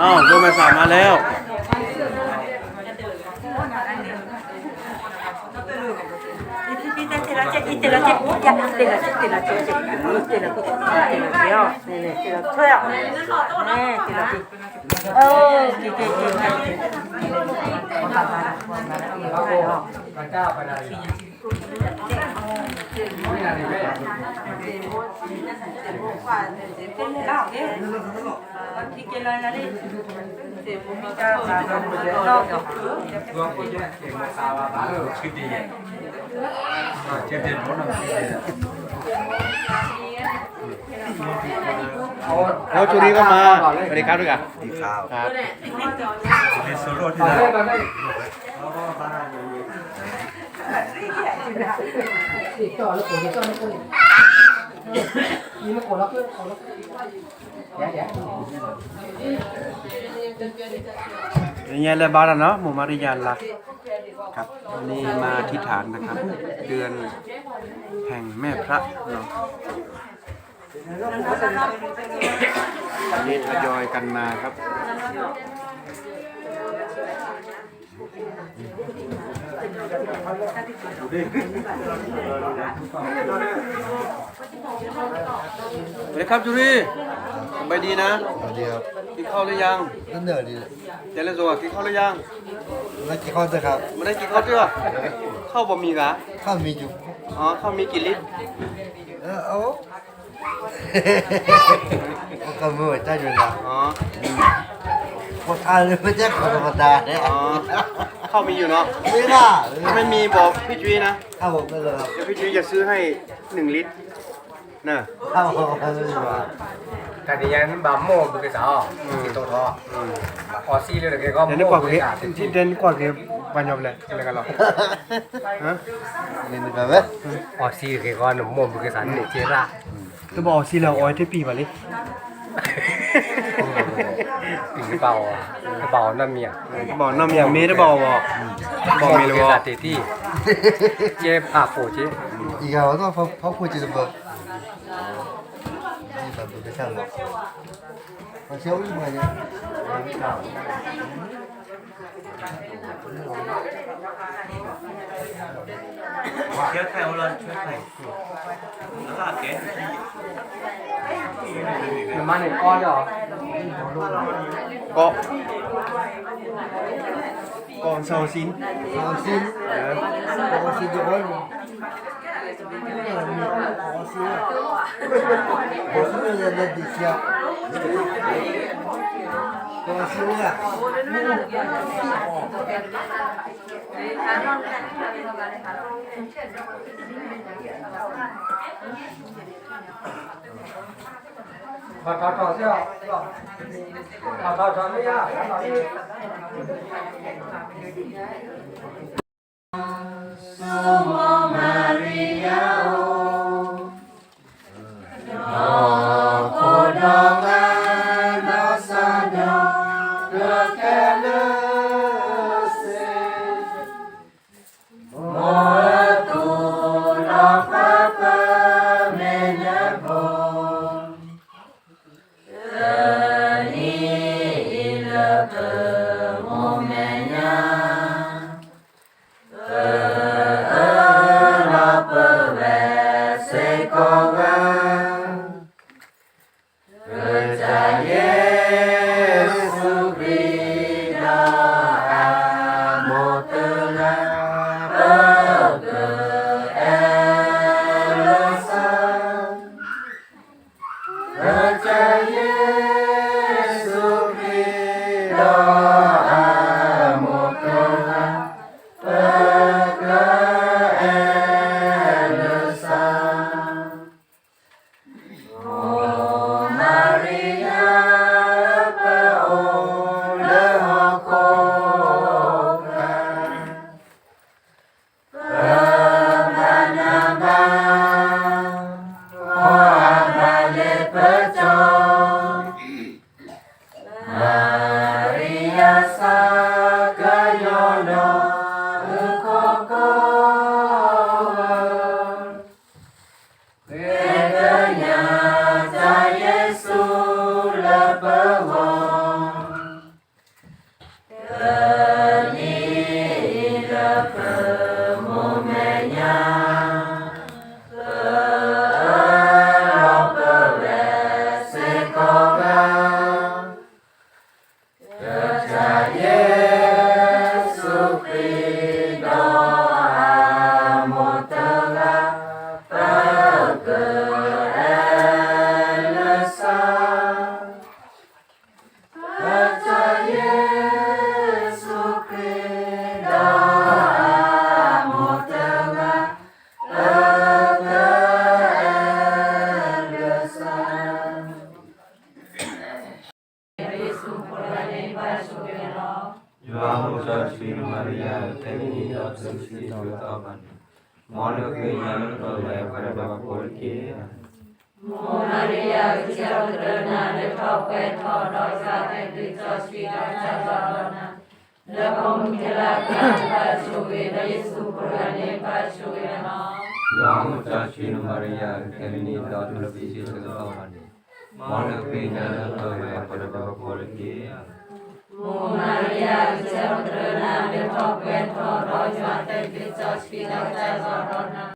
อ้าวโดนมาสามมาแล้ว gelaileri mumika bağlamında Duakoya Kemasava Balo Çidiye Çidiye Donam Çidiye โอ้ชูรีก็มาสวัสดีครับด้วยกันสวัสดีครับครับเป็นโซโล่ที่ไหนติดต่อแล้วผมจะจ้องไม่คุย นดีข้าวครับเป็นโซโล่ที่ไหนยังไงเลยบ้านเนาะหมู่มาริยานลักครับวันนี้มาที่ฐานนะครับ เดือนแห่งแม่พระเนาะวันนี้ทยอยกันมาครับ สวัสดีครับจุรีสบายดีนะสวัสดีครับกินข้าวหรือยังนั่นเดี๋ยวดีเจริญสวัสดิ์กินข้าวหรือยังเมื่อกี้ข้าวจะครับไม่ได้กินข้าวด้วยข้าวบะหมี่กะข้าวมีจุกอ๋อข้าวมีกี่ลิตรเออเอาก็มือใจอยู่นะอ๋อพอทานเลยไม่ใช่คนธรรมดาเนี่ยอ๋อ ข้าวมีอยู่เนาะมีค่ะถ้ามันมีบอกพี่จุ้ยนะครับผมเลยครับเดี๋ยวพี่จุ้ยจะซื้อให้หนึ่งลิตรนะครับ ผมได้เลยัแต่เดี๋ยวนี้บาโม่บุกเสาติดตทอพอซี่เลยเด็กก็เดี๋ยวนี่กว่าเกที่เดนกว่าเกวันยอมเลยอะไรกันหรอฮะนี่นะคเว้ยอซี่เลก็นมโม่บุกเสาเนี่ยเจร่าตัวบอกซีเราอ้อยที่ปีมาเลย คือเบาคือเบาน้ำเมียบอกน้ำเยียงนี้ได้บอกบอกบอกมีรู้ว่าเตที่เจ็บอาโฟเจ็บ 이가 얼마 바-바꿔지는 거. 이가 또 괜찮은 거. 아, 제가 올린อ아니 야? เคี้ยวไข่โอรสช่วยไข่แล้วก็เก๋ น้ำมันหนึ่งก้อนเหรอ เกาะก่อนเสาซินเอาซินเอาซินจะว่าเอาซินเอาซินเลยนะ ถอดถอดถอดเสื้อถอดถอดถอดไม่ย Yeah. ทลาการปาชูเวดยิสุปรานิปาชูเวนะ Vamos a Sri Maria, Trini, Dr. Sri Dr. Mono que ya no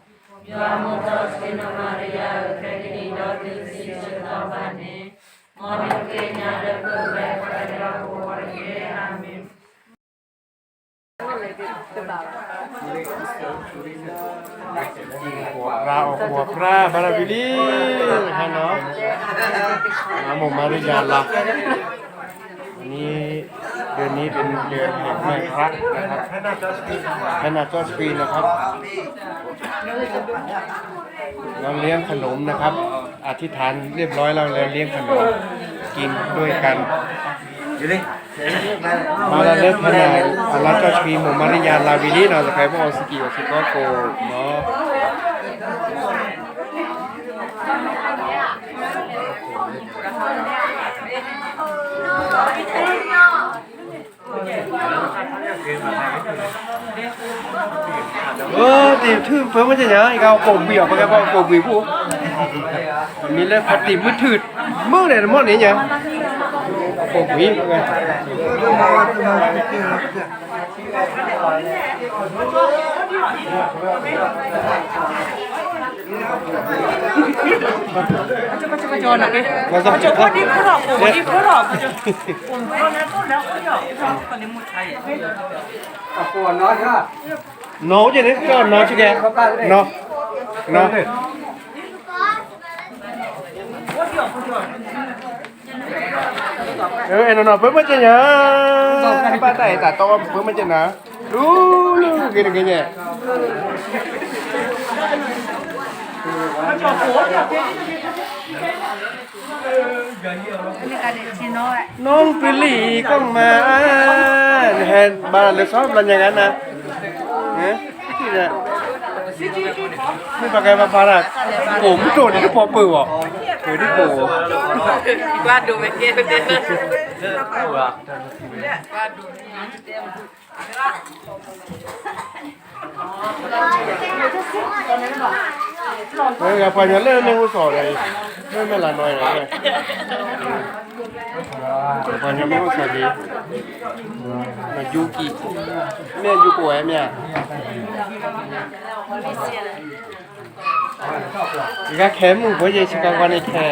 เราออกหัวพระบาราบิลีฮะเนาะมามกมาริยาละนี่เดือนนี้เป็นเดือนแห่งแม่พระ นะครับแฮนนาจอสปีนนะครับเราเลี้ยงขนมนะครับ อธิษฐานเรียบร้อยแล้วแล้วเลี้ยงขนมกินด้วยกันมาแล้วเลิกพนาอาราจอชีหมู่มาริยาลาวิลีเนาะสกายบอสกิวสิโกโกเนาะ เออตีทื่อเพิ่มมันจะยังอีกเอาโกบีออกมาแกบอกโกบีผู้มีเลยพัดตีมือถืดมือไหนมอดนี้ยังโกบีไง 맞아. 저 어디 풀어, 어디 풀어. nó chứ đấy cho nó chứ kìa. Nó. Nó. Ừ em nó với mấy chân nhá ba tay tả to với mấy chân nè. Đủ cái này cái nhẹ nông phi lì con mà. Hèn bà là xóm là nhà ngắn nè. Hả? Cái gì nè ไม่ปากไก่มาพาระผมโดนี่ก็พอปือ วะเฮ้ยที่โกว่าดูไม่เก็ตเต้นเฮ้ยกับพายเล่นเล่นกูสอนเลยไม่ไม่ละน้อยเลยพายไม่กูสอนดีมายูกิเนี่ยยูโกะเนี่ย อีกแค่มึงพอจะชิคกี้พาย